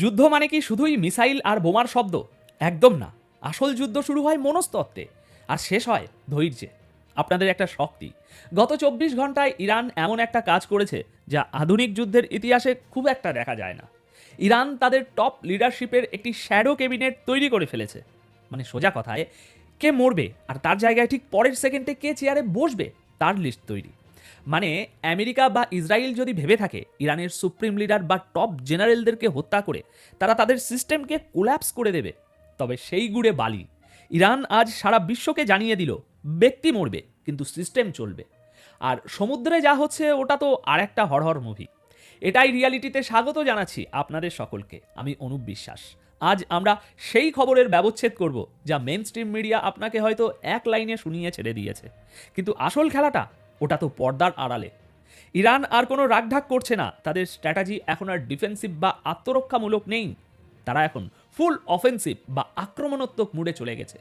যুদ্ধ মানে কি শুধুই মিসাইল আর বোমার শব্দ? একদম না। আসল যুদ্ধ শুরু হয় মনস্তত্ত্বে, আর শেষ হয় ধৈর্যে। আপনাদের একটা শক্তি। গত চব্বিশ ঘন্টায় ইরান এমন একটা কাজ করেছে যা আধুনিক যুদ্ধের ইতিহাসে খুব একটা দেখা যায় না। ইরান তাদের টপ লিডারশিপের একটি শ্যাডো ক্যাবিনেট তৈরি করে ফেলেছে। মানে সোজা কথায়, কে মরবে আর তার জায়গায় ঠিক পরের সেকেন্ডে কে চেয়ারে বসবে, তার লিস্ট তৈরি। মানে আমেরিকা বা ইসরায়েল যদি ভেবে থাকে, ইরানের সুপ্রিম লিডার বা টপ জেনারেলদেরকে হত্যা করে, তারা তাদের সিস্টেমকে কোল্যাপস করে দেবে। তবে সেই গুড়ে বালি। ইরান আজ সারা বিশ্বকে জানিয়ে দিল, ব্যক্তি মরবে, কিন্তু সিস্টেম চলবে। আর সমুদ্রে যা হচ্ছে, ওটা তো আর একটা হরহর মুভি। এটাই রিয়ালিটিতে স্বাগত জানাচ্ছি আপনাদের সকলকে। আমি অনুপ বিশ্বাস। আজ আমরা সেই খবরের ব্যবচ্ছেদ করব, যা মেন স্ট্রিম মিডিয়া আপনাকে হয়তো এক লাইনে শুনিয়ে ছেড়ে দিয়েছে। কিন্তু আসল খেলাটা ওটা তো পর্দার আড়ালে। ইরান আর কোনো রাগঢাক করছে না। তাদের স্ট্র্যাটাজি এখন আর ডিফেন্সিভ বা আত্মরক্ষামূলক নেই। তারা এখন ফুল অফেন্সিভ বা আক্রমণাত্মক মুডে চলে গেছে।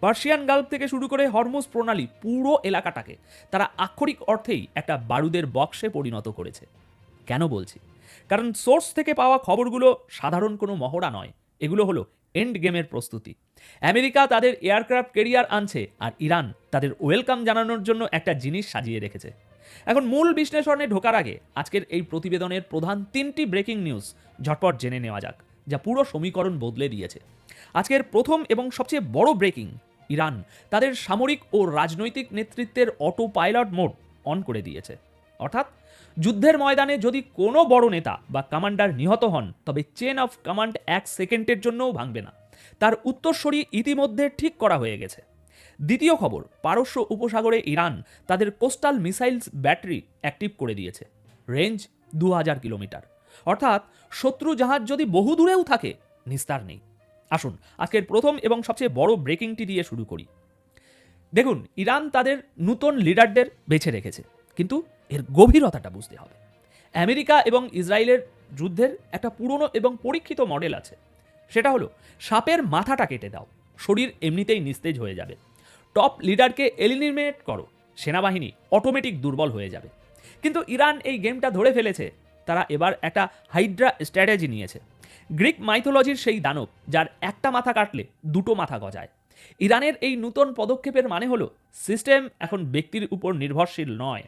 পার্সিয়ান গাল্ফ থেকে শুরু করে হরমুজ প্রণালী পুরো এলাকাটাকে তারা আক্ষরিক অর্থেই একটা বারুদের বক্সে পরিণত করেছে। কেন বলছি? কারণ সোর্স থেকে পাওয়া খবরগুলো সাধারণ কোনো মহড়া নয়। এগুলো হলো এন্ড গেমের প্রস্তুতি। আমেরিকা তাদের এয়ারক্রাফট কেরিয়ার আনছে আর ইরান তাদের ওয়েলকাম জানানোর জন্য একটা জিনিস সাজিয়ে রেখেছে। এখন মূল বিশ্লেষণে ঢোকার আগে আজকের এই প্রতিবেদনের প্রধান তিনটি ব্রেকিং নিউজ ঝটপট জেনে নেওয়া যাক, যা পুরো সমীকরণ বদলে দিয়েছে। আজকের প্রথম এবং সবচেয়ে বড় ব্রেকিং, ইরান তাদের সামরিক ও রাজনৈতিক নেতৃত্বের অটো পাইলট মোড অন করে দিয়েছে। অর্থাৎ যুদ্ধের ময়দানে যদি কোনো বড় নেতা বা কমান্ডার নিহত হন, তবে চেন অফ কমান্ড এক সেকেন্ডের জন্যও ভাঙবে না। তার উত্তরসূরি ইতিমধ্যে ঠিক করা হয়ে গেছে। দ্বিতীয় খবর, পারস্য উপসাগরে ইরান তাদের কোস্টাল মিসাইলস ব্যাটারি অ্যাক্টিভ করে দিয়েছে। রেঞ্জ দু হাজার কিলোমিটার। অর্থাৎ শত্রু জাহাজ যদি বহু দূরেও থাকে, নিস্তার নেই। আসুন, আজকের প্রথম এবং সবচেয়ে বড় ব্রেকিংটি দিয়ে শুরু করি। দেখুন, ইরান তাদের নূতন লিডারদের বেছে রেখেছে। কিন্তু এর গভীরতাটা বুঝতে হবে। আমেরিকা এবং ইসরায়েলের যুদ্ধের একটা পুরনো এবং পরীক্ষিত মডেল আছে। সেটা হলো, সাপের মাথাটা কেটে দাও, শরীর এমনিতেই নিস্তেজ হয়ে যাবে। টপ লিডারকে এলিমিনেট করো, সেনাবাহিনী অটোমেটিক দুর্বল হয়ে যাবে। কিন্তু ইরান এই গেমটা ধরে ফেলেছে, তারা এবার একটা হাইড্রা স্ট্র্যাটেজি নিয়েছে। গ্রিক মাইথোলজির সেই দানব, যার একটা মাথা কাটলে দুটো মাথা গজায়। ইরানের এই নূতন পদক্ষেপের মানে হলো, সিস্টেম এখন ব্যক্তির উপর নির্ভরশীল নয়।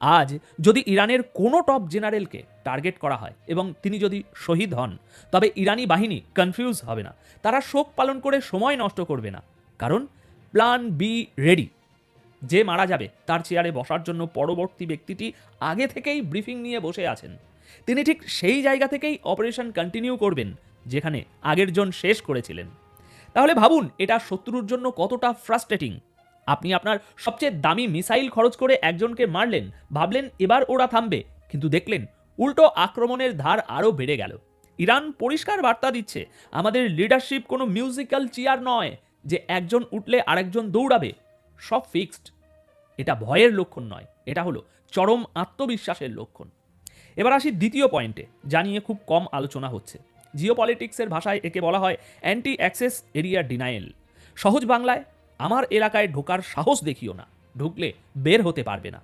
আজ যদি ইরানের কোনো টপ জেনারেলকে টার্গেট করা হয় এবং তিনি যদি শহীদ হন, তবে ইরানি বাহিনী কনফিউজ হবে না। তারা শোক পালন করে সময় নষ্ট করবে না। কারণ প্ল্যান বি রেডি। যে মারা যাবে, তার চেয়ারে বসার জন্য পরবর্তী ব্যক্তিটি আগে থেকেই ব্রিফিং নিয়ে বসে আছেন। তিনি ঠিক সেই জায়গা থেকেই অপারেশন কন্টিনিউ করবেন, যেখানে আগের জন শেষ করেছিলেন। তাহলে ভাবুন, এটা শত্রুর জন্য কতটা ফ্রাস্ট্রেটিং। আপনি আপনার সবচেয়ে দামি মিসাইল খরচ করে একজনকে মারলেন, ভাবলেন এবার ওরা থামবে, কিন্তু দেখলেন উল্টো আক্রমণের ধার আরও বেড়ে গেল। ইরান পরিষ্কার বার্তা দিচ্ছে, আমাদের লিডারশিপ কোনো মিউজিক্যাল চেয়ার নয় যে একজন উঠলে আরেকজন দৌড়াবে, সব ফিক্সড। এটা ভয়ের লক্ষণ নয়, এটা হলো চরম আত্মবিশ্বাসের লক্ষণ। এবার আসি দ্বিতীয় পয়েন্টে, যা নিয়ে খুব কম আলোচনা হচ্ছে। জিও পলিটিক্সের ভাষায় একে বলা হয় অ্যান্টি অ্যাক্সেস এরিয়া ডিনায়েল সহজ বাংলায় আমার এলাকায় ঢোকার সাহস দেখিও না, ঢুকলে বের হতে পারবে না।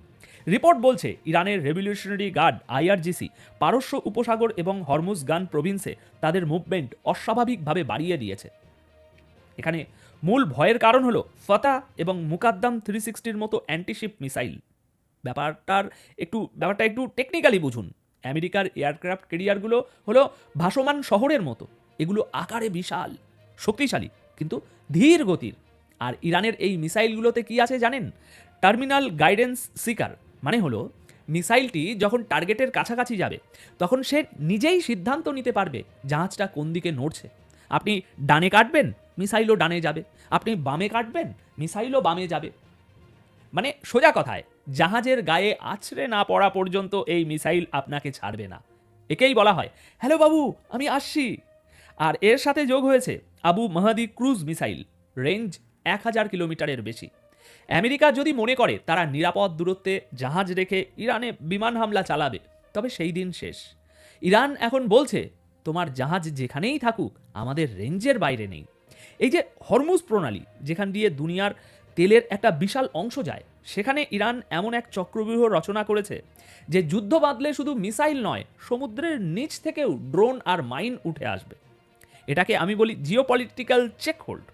রিপোর্ট বলছে, ইরানের রেভলিউশনারি গার্ড আইআরজিসি পারস্য উপসাগর এবং হরমুজগান প্রভিন্সে তাদের মুভমেন্ট অস্বাভাবিকভাবে বাড়িয়ে দিয়েছে। এখানে মূল ভয়ের কারণ হলো ফতা এবং মুকাদ্দাম থ্রি সিক্সটির মতো অ্যান্টিশিপ মিসাইল। ব্যাপারটার একটু, ব্যাপারটা একটু টেকনিক্যালি বুঝুন। আমেরিকার এয়ারক্রাফট কেরিয়ারগুলো হলো ভাসমান শহরের মতো। এগুলো আকারে বিশাল, শক্তিশালী, কিন্তু ধীর গতির। আর ইরানের এই মিসাইলগুলোতে কি আছে জানেন? টার্মিনাল গাইডেন্স সিকার মানে হলো মিসাইলটি যখন টার্গেটের কাছাকাছি যাবে, তখন সে নিজেই সিদ্ধান্ত নিতে পারবে জাহাজটা কোন দিকে নড়ছে। আপনি ডানে কাটবেন, মিসাইলও ডানে যাবে। আপনি বামে কাটবেন, মিসাইলও বামে যাবে। মানে সোজা কথায়, জাহাজের গায়ে আছড়ে না পড়া পর্যন্ত এই মিসাইল আপনাকে ছাড়বে না। একেই বলা হয়, হ্যালো বাবু, আমি আসছি। আর এর সাথে যোগ হয়েছে Abu Mahdi cruise missile, range এক হাজার কিলোমিটারের বেশি। আমেরিকা যদি মনে করে তারা নিরাপদ দূরত্বে জাহাজ রেখে ইরানে বিমান হামলা চালাবে, তবে সেই দিন শেষ। ইরান এখন বলছে, তোমার জাহাজ যেখানেই থাকুক, আমাদের রেঞ্জের বাইরে নেই। এই যে হরমুজ প্রণালী, যেখান দিয়ে দুনিয়ার তেলের একটা বিশাল অংশ যায়, সেখানে ইরান এমন এক চক্রব্যূহ রচনা করেছে, যে যুদ্ধ বাঁধলে শুধু মিসাইল নয়, সমুদ্রের নিচ থেকেও ড্রোন আর মাইন উঠে আসবে। এটাকে আমি বলি geopolitical check hold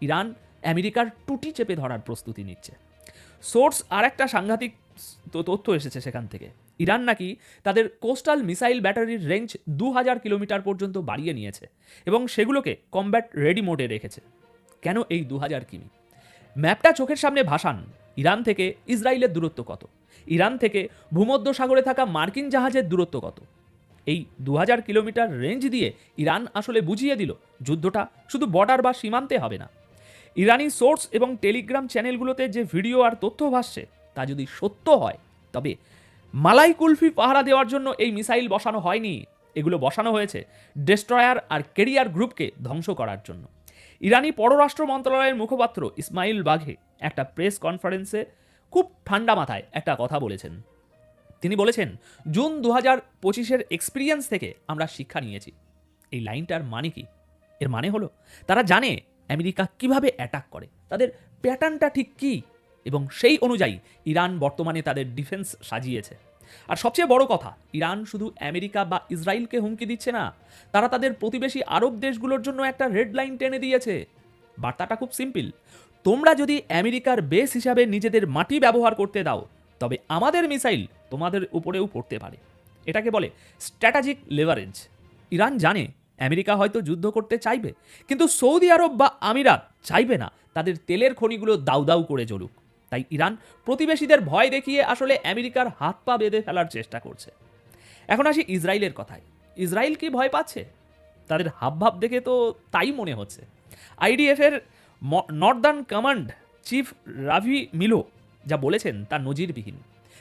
Iran আমেরিকার টুটি চেপে ধরার প্রস্তুতি নিচ্ছে। সোর্স আর একটা সাংঘাতিক তথ্য এসেছে সেখান থেকে। ইরান নাকি তাদের কোস্টাল মিসাইল ব্যাটারির রেঞ্জ দু হাজার কিলোমিটার পর্যন্ত বাড়িয়ে নিয়েছে এবং সেগুলোকে কমব্যাট রেডি মোডে রেখেছে। কেন এই দু হাজার কিমি? ম্যাপটা চোখের সামনে ভাসান, ইরান থেকে ইসরায়েলের দূরত্ব কত? ইরান থেকে ভূমধ্য সাগরে থাকা মার্কিন জাহাজের দূরত্ব কত? এই দু হাজার কিলোমিটার রেঞ্জ দিয়ে ইরান আসলে বুঝিয়ে দিল, যুদ্ধটা শুধু বর্ডার বা সীমান্তে হবে না। ইরানি সোর্স এবং টেলিগ্রাম চ্যানেলগুলোতে যে ভিডিও আর তথ্য ভাসছে, তা যদি সত্য হয়, তবে মালাই কুলফি পাহারা দেওয়ার জন্য এই মিসাইল বসানো হয়নি। এগুলো বসানো হয়েছে ডেস্ট্রয়ার আর কেরিয়ার গ্রুপকে ধ্বংস করার জন্য। ইরানি পররাষ্ট্র মন্ত্রণালয়ের মুখপাত্র ইসমাইল বাঘে একটা প্রেস কনফারেন্সে খুব ঠান্ডা মাথায় একটা কথা বলেছেন। তিনি বলেছেন, জুন দু হাজার পঁচিশের এক্সপিরিয়েন্স থেকে আমরা শিক্ষা নিয়েছি। এই লাইনটার মানে কি? এর মানে হলো, তারা জানে আমেরিকা কীভাবে অ্যাটাক করে? তাদের প্যাটার্নটা ঠিক কী? এবং সেই অনুযায়ী ইরান বর্তমানে তাদের ডিফেন্স সাজিয়েছে। আর সবচেয়ে বড় কথা, ইরান শুধু আমেরিকা বা ইসরায়েলকে হুমকি দিচ্ছে না, তারা তাদের প্রতিবেশী আরব দেশগুলোর জন্য একটা রেড লাইন টেনে দিয়েছে। বার্তাটা খুব সিম্পল তোমরা যদি আমেরিকার বেস হিসাবে নিজেদের মাটি ব্যবহার করতে দাও, তবে আমাদের মিসাইল তোমাদের উপরেও পড়তে পারে। এটাকে বলে স্ট্র্যাটাজিক লেভারেজ ইরান জানে আমেরিকা হয়তো যুদ্ধ করতে চাইবে, কিন্তু সৌদি আরব বা আমিরাত চাইবে না। তাদের তেলের খনিগুলো দাউ দাউ করে জ্বলুক। তাই ইরান প্রতিবেশীদের ভয় দেখিয়ে আসলে আমেরিকার হাত পা বেঁধে ফেলার চেষ্টা করছে। এখন আসি ইসরায়েলের কথায়। ইসরায়েল কি ভয় পাচ্ছে? তাদের হাবভাব দেখে তো তাই মনে হচ্ছে। আইডিএফের northern command chief Rafi Milo যা বলেছেন তা নজিরবিহীন।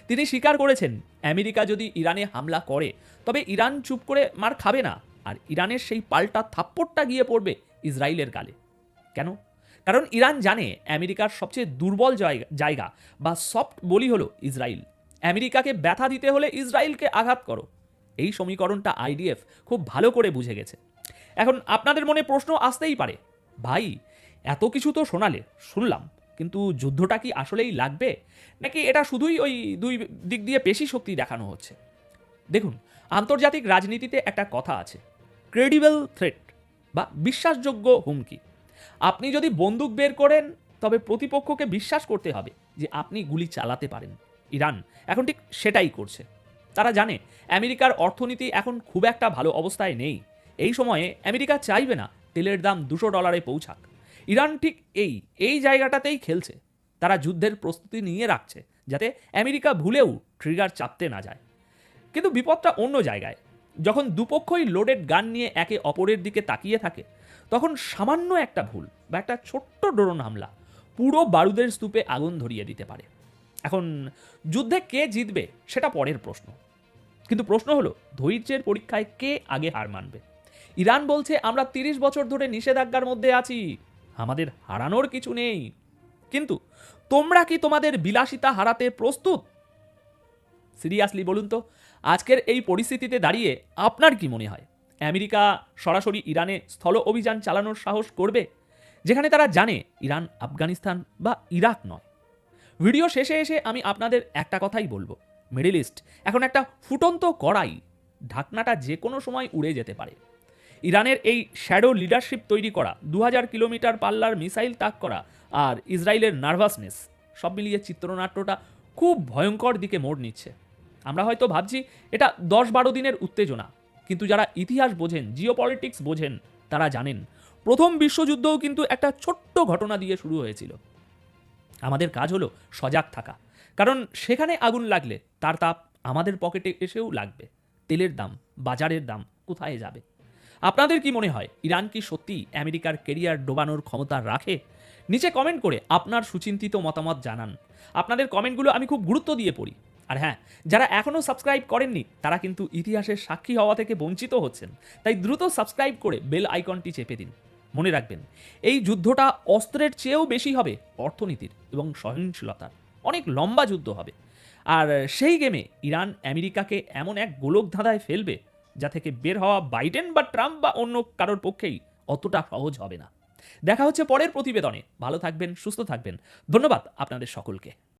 তিনি স্বীকার করেছেন, আমেরিকা যদি ইরানে হামলা করে, তবে ইরান চুপ করে মার খাবে না। আর ইরানের সেই পাল্টা থাপ্পড়টা গিয়ে পড়বে ইসরায়েলের গালে। কেন? কারণ ইরান জানে আমেরিকার সবচেয়ে দুর্বল জায়গা বা সফট বলি হলো ইসরায়েল। আমেরিকাকে ব্যথা দিতে হলে ইসরায়েলকে আঘাত করো। এই সমীকরণটা আইডিএফ খুব ভালো করে বুঝে গেছে। এখন আপনাদের মনে প্রশ্ন আসতেই পারে, ভাই, এত কিছু তো শোনালে, শুনলাম, কিন্তু যুদ্ধটা কি আসলেই লাগবে? নাকি এটা শুধুই ওই দুই দিক দিয়ে পেশি শক্তি দেখানো হচ্ছে? দেখুন, আন্তর্জাতিক রাজনীতিতে একটা কথা আছে ক্রেডিবল থ্রেট বা বিশ্বাসযোগ্য হুমকি। আপনি যদি বন্দুক বের করেন, তবে প্রতিপক্ষকে বিশ্বাস করতে হবে যে আপনি গুলি চালাতে পারেন। ইরান এখন ঠিক সেটাই করছে। তারা জানে আমেরিকার অর্থনীতি এখন খুব একটা ভালো অবস্থায় নেই। এই সময়ে আমেরিকা চাইবে না তেলের দাম দুশো ডলারে পৌঁছাক। ইরান ঠিক এই এই জায়গাটাতেই খেলছে। তারা যুদ্ধের প্রস্তুতি নিয়ে রাখছে যাতে আমেরিকা ভুলেও ট্রিগার চাপতে না যায়। কিন্তু বিপদটা অন্য জায়গায়। যখন দুপক্ষই লোডেড গান নিয়ে একে অপরের দিকে তাকিয়ে থাকে, তখন সামান্য একটা ভুল বা একটা ছোট্ট ড্রোন হামলা পুরো বারুদের স্তূপে আগুন ধরিয়ে দিতে পারে। এখন, যুদ্ধে কে জিতবে সেটা পরের প্রশ্ন। কিন্তু প্রশ্ন হলো, ধৈর্যের পরীক্ষায় কে আগে হার মানবে? ইরান বলছে, আমরা তিরিশ বছর ধরে নিষেধাজ্ঞার মধ্যে আছি, আমাদের হারানোর কিছু নেই। কিন্তু তোমরা কি তোমাদের বিলাসিতা হারাতে প্রস্তুত? সিরিয়াসলি বলুন তো আজকের এই পরিস্থিতিতে দাঁড়িয়ে আপনার কি মনে হয়? আমেরিকা সরাসরি ইরানে স্থল অভিযান চালানোর সাহস করবে, যেখানে তারা জানে ইরান আফগানিস্তান বা ইরাক নয়। ভিডিও শেষে এসে আমি আপনাদের একটা কথাই বলব। মিডিল ইস্ট এখন একটা ফুটন্ত কড়াই, ঢাকনাটা যে কোনো সময় উড়ে যেতে পারে। ইরানের এই শ্যাডো লিডারশিপ তৈরি করা দু হাজার কিলোমিটার পাল্লার মিসাইল তাক করা আর ইসরায়েলের নার্ভাসনেস, সব মিলিয়ে চিত্রনাট্যটা খুব ভয়ঙ্কর দিকে মোড় নিচ্ছে। আমরা হয়তো ভাবছি এটা দশ বারো দিনের উত্তেজনা। কিন্তু যারা ইতিহাস বোঝেন জিও পলিটিক্স বোঝেন, তারা জানেন, প্রথম বিশ্বযুদ্ধও কিন্তু একটা ছোট্ট ঘটনা দিয়ে শুরু হয়েছিল। আমাদের কাজ হলো সজাগ থাকা। কারণ সেখানে আগুন লাগলে তার তাপ আমাদের পকেটে এসেও লাগবে। তেলের দাম, বাজারের দাম কোথায় যাবে? আপনাদের কি মনে হয়, ইরান কি সত্যি আমেরিকার কেরিয়ার ডোবানোর ক্ষমতা রাখে? নিচে কমেন্ট করে আপনার সুচিন্তিত মতামত জানান। আপনাদের কমেন্টগুলো আমি খুব গুরুত্ব দিয়ে পড়ি। আর হ্যাঁ যারা এখনও সাবস্ক্রাইব করেননি, তারা কিন্তু ইতিহাসের সাক্ষী হওয়া থেকে বঞ্চিত হচ্ছেন। তাই দ্রুত সাবস্ক্রাইব করে বেল আইকনটি চেপে দিন। মনে রাখবেন, এই যুদ্ধটা অস্ত্রের চেয়েও বেশি হবে অর্থনীতির এবং সহনশীলতার অনেক লম্বা যুদ্ধ হবে। আর সেই গেমে ইরান আমেরিকাকে এমন এক গোলক ধাঁধায় ফেলবে, যা থেকে বের হওয়া বাইডেন বা ট্রাম্প বা অন্য কারোর পক্ষেই অতটা সহজ হবে না। দেখা হচ্ছে পরের প্রতিবেদনে। ভালো থাকবেন, সুস্থ থাকবেন। ধন্যবাদ আপনাদের সকলকে।